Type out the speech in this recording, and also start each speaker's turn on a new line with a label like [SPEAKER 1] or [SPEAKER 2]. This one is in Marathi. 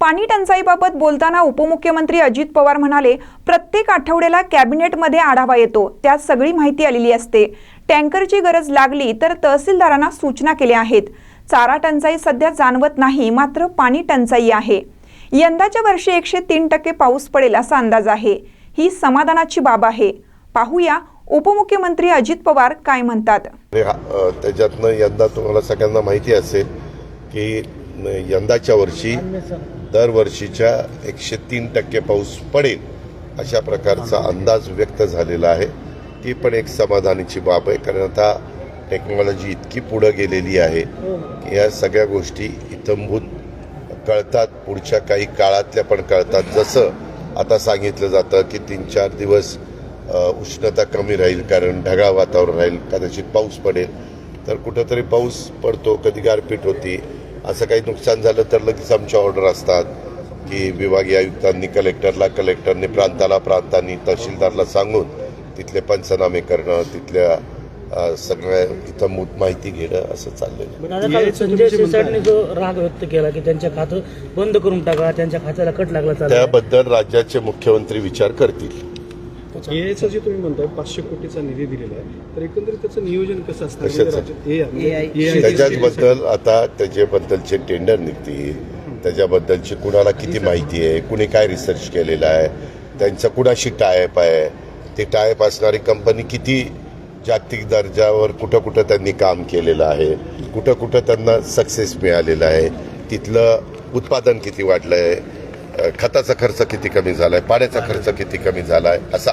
[SPEAKER 1] पाणी टंचाईबाबत बोलताना उपमुख्यमंत्री अजित पवार म्हणाले प्रत्येक आठवड्याला कॅबिनेटमध्ये आढावा येतो. त्यात सगळी माहिती आलेली असते. टँकरची गरज लागली तर तहसीलदारांना सूचना केल्या आहेत. चारा टंचाई सध्या जाणवत नाही मात्र पाणी टंचाई आहे. यंदाच्या वर्षी एकशे तीन टक्के पाऊस पडेल असा अंदाज आहे. ही समाधानाची बाब आहे. पाहूया उपमुख्यमंत्री अजित पवार काय म्हणतात.
[SPEAKER 2] त्याच्यातनं यंदा तुम्हाला सगळ्यांना माहिती असेल की यंदाच्या वर्षी दरवर्षीच्या एकशे तीन टक्के पाऊस पडेल अशा प्रकारचा अंदाज व्यक्त झालेला आहे. ती पण एक समाधानाची बाब आहे कारण आता टेक्नॉलॉजी इतकी पुढं गेलेली आहे. की या सगळ्या गोष्टी इतंभूत कळतात पुढच्या काही काळातल्या पण कळतात. जसं आता सांगितलं जातं की तीन चार दिवस उष्णता कमी राहील कारण ढगाळ वातावरण राहील कदाचित पाऊस पडेल. तर कुठंतरी पाऊस पडतो कधी गारपीट होती असं काही नुकसान झालं तर लगेच आमच्या ऑर्डर असतात की विभागीय आयुक्तांनी कलेक्टरला कलेक्टरने प्रांताला प्रांतांनी तहसीलदारला सांगून तिथले पंचनामे करणं तिथल्या सगळ्या इथं माहिती घेणं असं चाललेलं
[SPEAKER 3] संजय जो राग व्यक्त केला की त्यांच्या खातं बंद करून टाका त्यांच्या खात्याला कट लागला
[SPEAKER 2] त्याबद्दल राज्याचे मुख्यमंत्री विचार करतील.
[SPEAKER 4] एआयचं जे तुम्ही म्हणताय पाचशे कोटीचा निधी दिलेला आहे तर एकंदरीत त्याचं नियोजन कसं असतं? म्हणजे AI
[SPEAKER 2] त्याच्याबद्दल आता त्याच्याबद्दलचे टेंडर निघतील. त्याच्याबद्दलची कुणाला किती माहिती आहे? कुणी काय रिसर्च केलेला आहे? त्यांचा कुणाशी टायप आहे? ते टायप असणारी कंपनी किती जागतिक दर्जावर कुठं कुठं त्यांनी काम केलेलं आहे? कुठं कुठं त्यांना सक्सेस मिळालेला आहे? तिथलं उत्पादन किती वाढलं आहे खताचा खर्च किती कमी झालाय? पाण्याचा खर्च किती कमी झालाय? असा